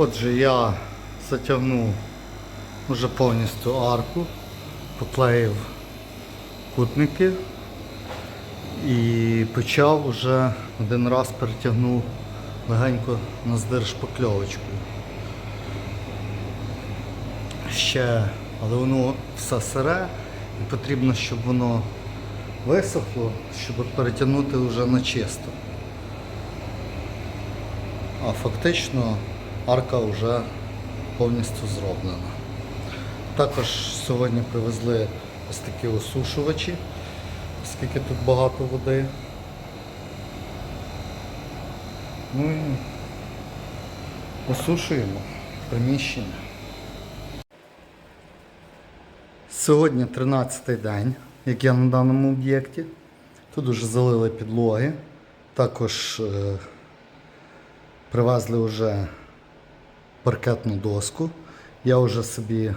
Отже, я затягнув вже повністю арку, поклеїв кутники і почав вже один раз перетягнув легенько на здир шпакльовочкою. Ще, але воно все сире і потрібно, щоб воно висохло, щоб перетягнути вже на чисто. А фактично арка вже повністю зроблена. Також сьогодні привезли ось такі осушувачі, оскільки тут багато води. Ну і осушуємо приміщення. Сьогодні 13-й день, як я на даному об'єкті. Тут вже залили підлоги. Також е, привезли вже паркетну доску. Я вже собі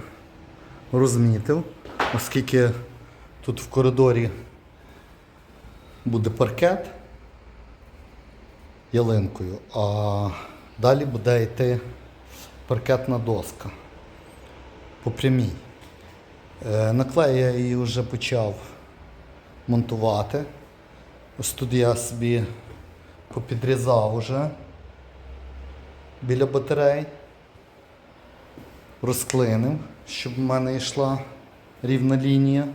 розмітив, оскільки тут в коридорі буде паркет ялинкою, а далі буде йти паркетна доска по прямій. Е, Наклей я її вже почав монтувати. Ось тут я собі попідрізав уже біля батарей, розклинив, щоб в мене йшла рівна лінія.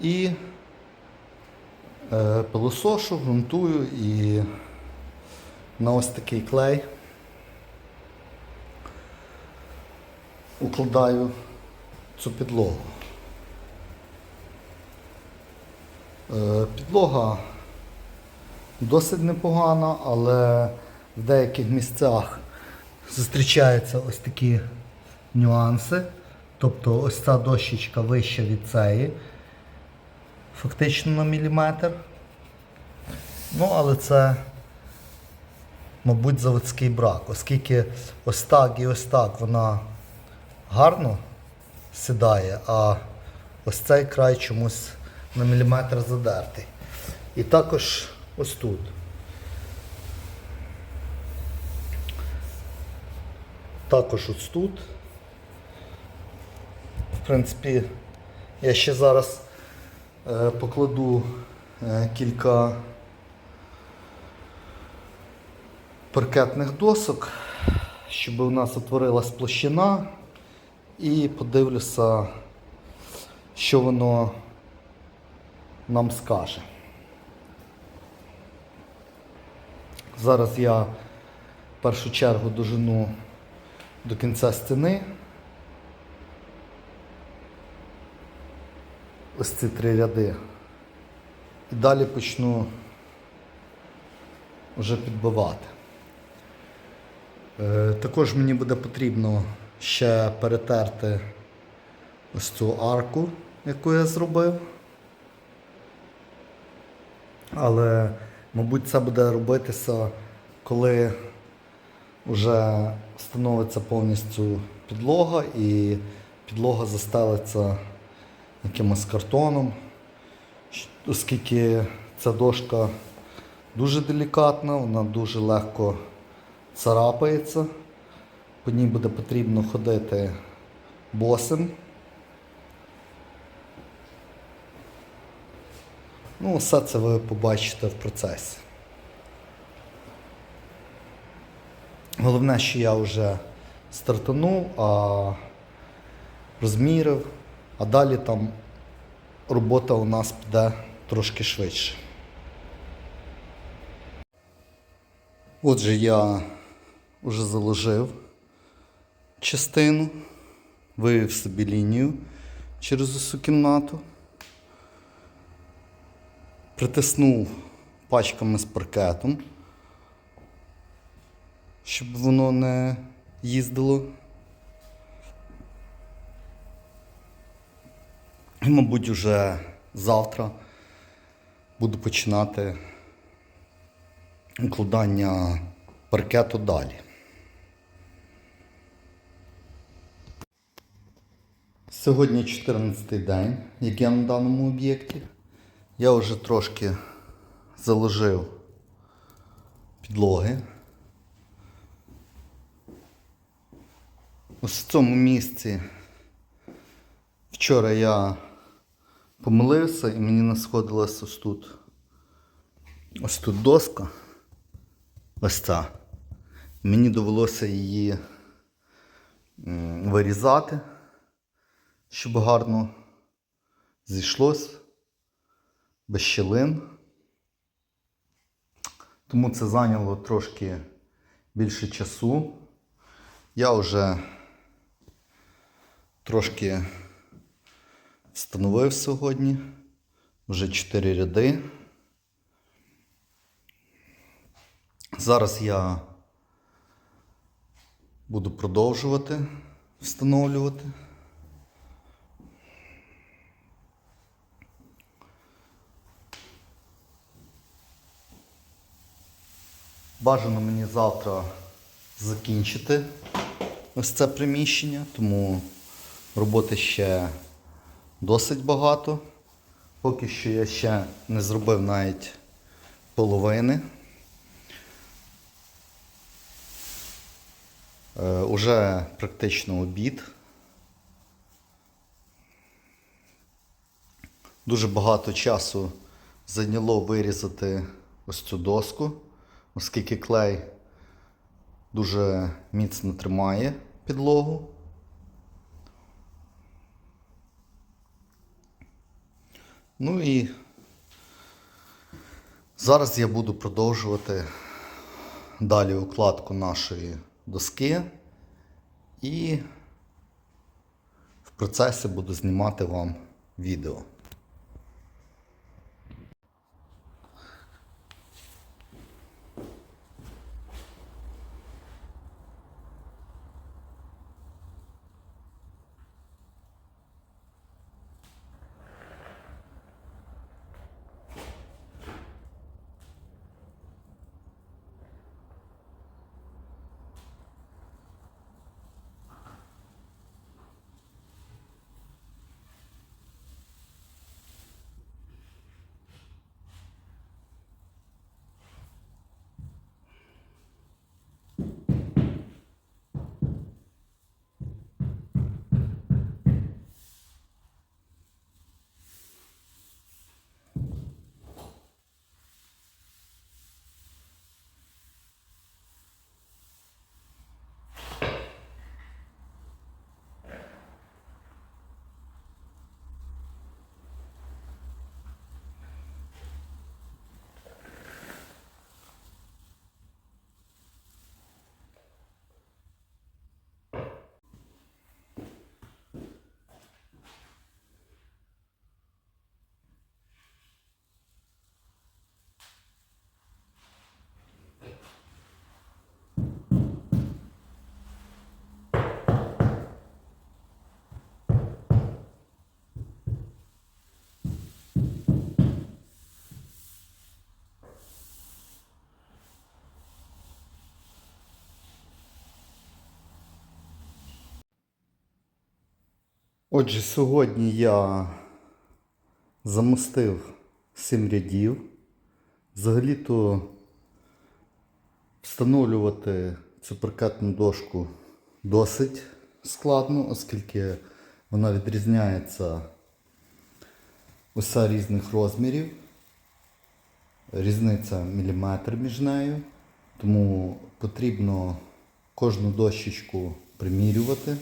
І е, пилосошу, грунтую і на ось такий клей укладаю цю підлогу. Е, Підлога досить непогана, але в деяких місцях зустрічаються ось такі нюанси. Тобто ось ця дощечка вища від цієї, фактично на міліметр. Ну, але це, мабуть, заводський брак, оскільки ось так і ось так вона гарно сідає, а ось цей край чомусь на міліметр задертий. І також ось тут. Також ось тут. В принципі, я ще зараз е, покладу е, кілька паркетних досок, щоб у нас утворилась площина і подивлюся, що воно нам скаже. Зараз я в першу чергу дожену до кінця стіни. Ось ці три ряди. І далі почну вже підбивати. Е, Також мені буде потрібно ще перетерти ось цю арку, яку я зробив. Але, мабуть, це буде робитися, коли вже встановиться повністю підлога і підлога застелиться якимось картоном, оскільки ця дошка дуже делікатна, вона дуже легко царапається. По ній буде потрібно ходити босим. Ну, все це ви побачите в процесі. Головне, що я вже стартанув, а розмірив, а далі там робота у нас піде трошки швидше. Отже, я вже заложив частину, вивів собі лінію через усю кімнату, притиснув пачками з паркетом, щоб воно не їздило. І, мабуть, вже завтра буду починати укладання паркету далі. Сьогодні 14-й день, як я на даному об'єкті. Я вже трошки заложив підлоги. Ось в цьому місці вчора я помилився і мені не сходилась ось тут. Ось тут доска. Ось ця. Мені довелося її вирізати, щоб гарно зійшлось без щілин. Тому це зайняло трошки більше часу. Я вже трошки встановив сьогодні. Вже 4 ряди. Зараз я буду продовжувати встановлювати. Бажано мені завтра закінчити ось це приміщення, тому роботи ще досить багато. Поки що я ще не зробив навіть половини. Е, уже практично обід. Дуже багато часу зайняло вирізати ось цю доску, оскільки клей дуже міцно тримає підлогу. Ну і зараз я буду продовжувати далі укладку нашої доски і в процесі буду знімати вам відео. Отже, сьогодні я замостив 7 рядів. Взагалі-то встановлювати цю паркетну дошку досить складно, оскільки вона відрізняється уся різних розмірів. Різниця міліметр між нею, тому потрібно кожну дощечку примірювати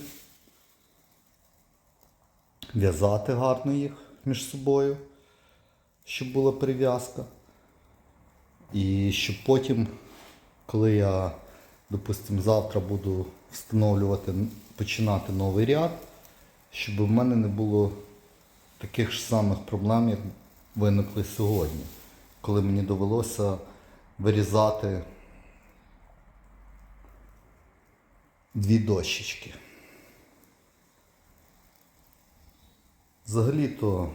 в'язати гарно їх між собою, щоб була прив'язка. І щоб потім, коли я, допустимо, завтра буду встановлювати, починати новий ряд, щоб в мене не було таких ж самих проблем, як виникли сьогодні, коли мені довелося вирізати дві дощечки. Взагалі-то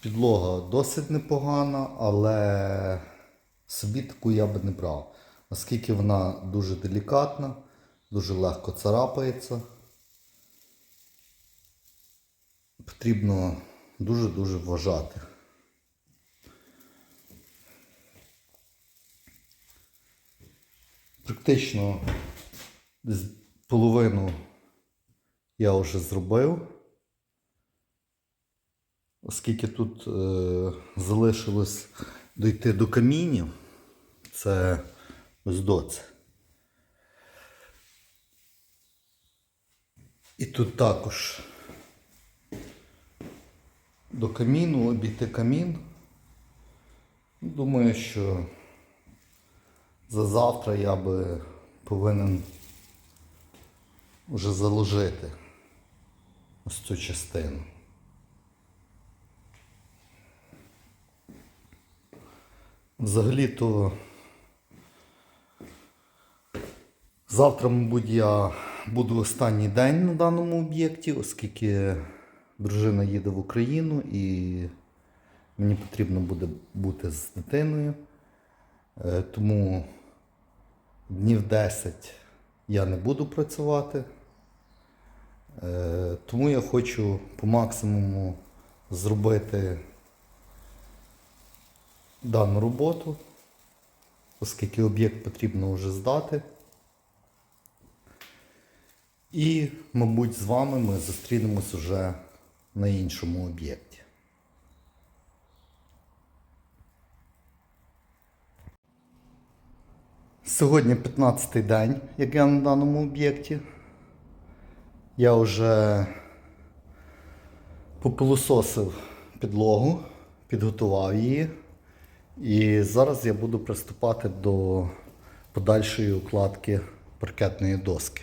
підлога досить непогана, але собі таку я би не брав, оскільки вона дуже делікатна, дуже легко царапається. Потрібно дуже-дуже вважати. Практично десь половину я вже зробив. Оскільки тут е, залишилось дойти до камінів, це ось до це. І тут також до каміну, обійти камін. Думаю, що за завтра я би повинен вже заложити ось цю частину. Взагалі-то завтра, мабуть, я буду останній день на даному об'єкті, оскільки дружина їде в Україну і мені потрібно буде бути з дитиною. Е, Тому днів 10 я не буду працювати. Е, Тому я хочу по максимуму зробити дану роботу, оскільки об'єкт потрібно вже здати. І, мабуть, з вами ми зустрінемось уже на іншому об'єкті. Сьогодні 15-й день, як я на даному об'єкті. Я вже попилососив підлогу, підготував її. І зараз я буду приступати до подальшої укладки паркетної доски.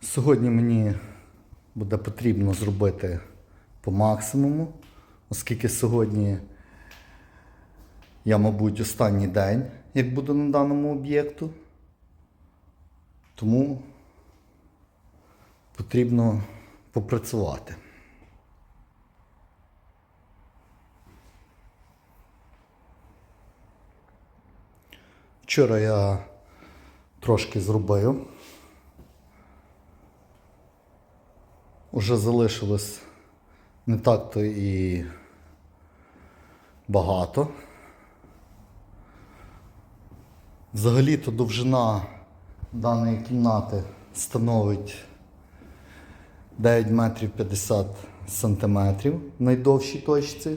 Сьогодні мені буде потрібно зробити по максимуму, оскільки сьогодні я, мабуть, останній день, як буду на даному об'єкту. Тому потрібно попрацювати. Вчора я трошки зробив. Уже залишилось не так то і багато. Взагалі-то довжина даної кімнати становить 9 метрів 50 сантиметрів в найдовшій точці.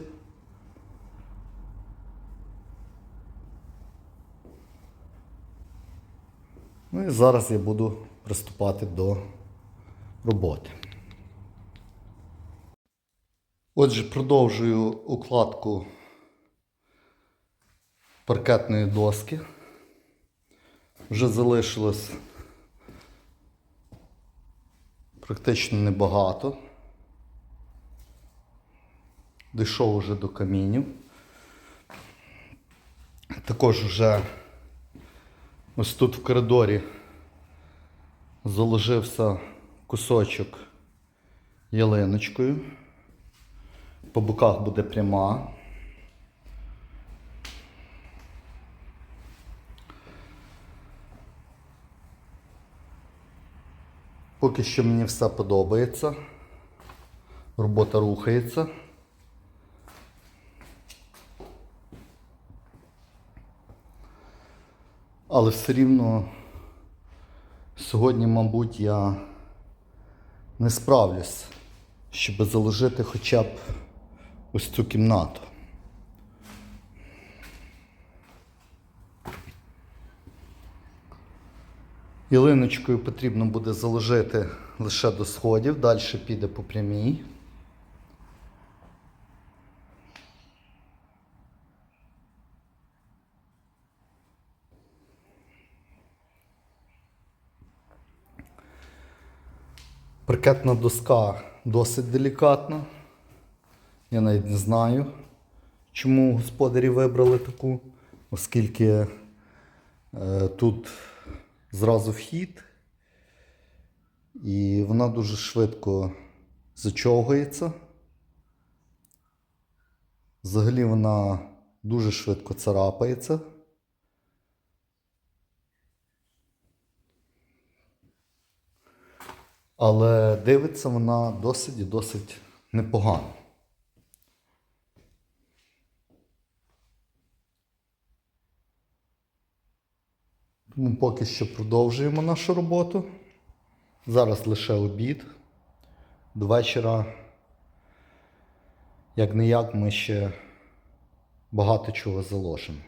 Ну і зараз я буду приступати до роботи. Отже, продовжую укладку паркетної доски. Вже залишилось практично небагато. Дійшов уже до камінів. Також вже ось тут в коридорі заложився кусочок ялиночкою. По боках буде пряма. Поки що мені все подобається. Робота рухається. Але все рівно сьогодні, мабуть, я не справлюсь, щоб заложити хоча б ось цю кімнату. Ялиночкою потрібно буде заложити лише до сходів, далі піде по прямій. Паркетна доска досить делікатна. Я навіть не знаю, чому господарі вибрали таку, оскільки е, тут зразу вхід, і вона дуже швидко зачовгується. Взагалі вона дуже швидко царапається. Але дивиться вона досить і досить непогано. Тому поки що продовжуємо нашу роботу. Зараз лише обід. До вечора, як не як, ми ще багато чого заложимо.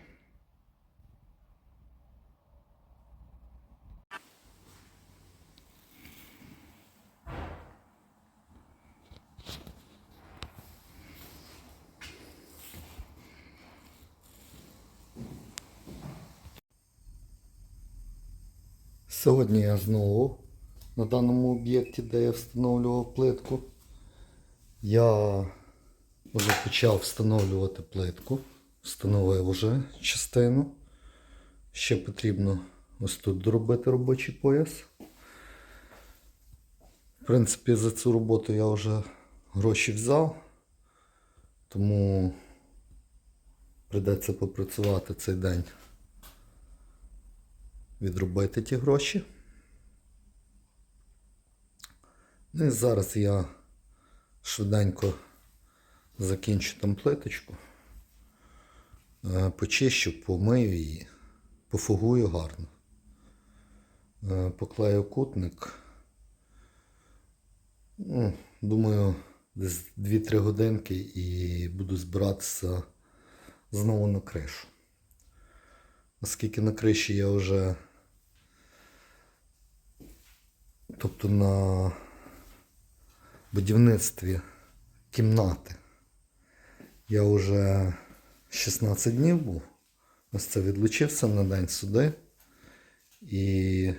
Сьогодні я знову на даному об'єкті, де я встановлював плитку. Я вже почав встановлювати плитку. Встановив вже частину. Ще потрібно ось тут доробити робочий пояс. В принципі, за цю роботу я вже гроші взяв, тому прийдеться попрацювати цей день відробити ті гроші. Ну і зараз я швиденько закінчу там плиточку, е, почищу, помию її, пофугую гарно, е, поклею кутник. Ну, думаю, десь 2-3 годинки і буду збиратися знову на кришу. Оскільки на криші я вже, тобто на будівництві кімнати, я вже 16 днів був. Ось це відлучився на день суди. І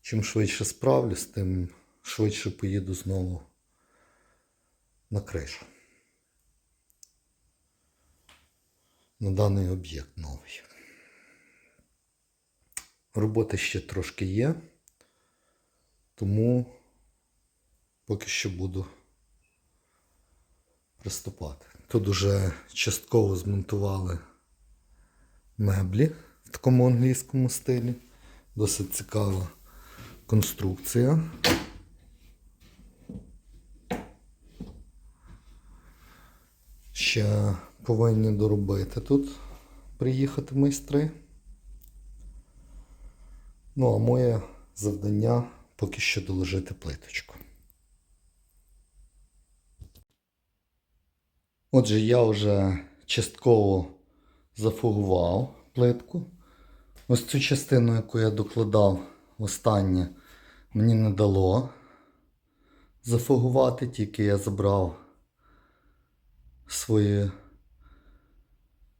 чим швидше справлюсь, тим швидше поїду знову на кришу. На даний об'єкт новий. Роботи ще трошки є, тому поки що буду приступати. Тут уже частково змонтували меблі в такому англійському стилі. Досить цікава конструкція. Ще повинні доробити тут, приїхати майстри. Ну, а моє завдання поки що доложити плиточку. Отже, я вже частково зафугував плитку. Ось цю частину, яку я докладав останнє, мені не дало зафугувати, тільки я забрав свої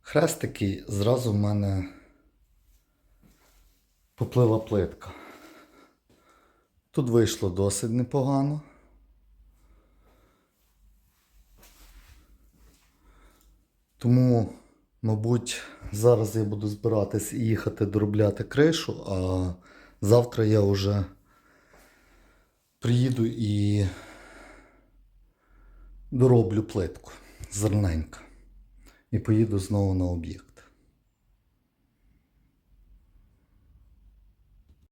хрестики, зразу в мене поплила плитка. Тут вийшло досить непогано. Тому, мабуть, зараз я буду збиратись і їхати доробляти кришу, а завтра я вже приїду і дороблю плитку зерненька. І поїду знову на об'єкт.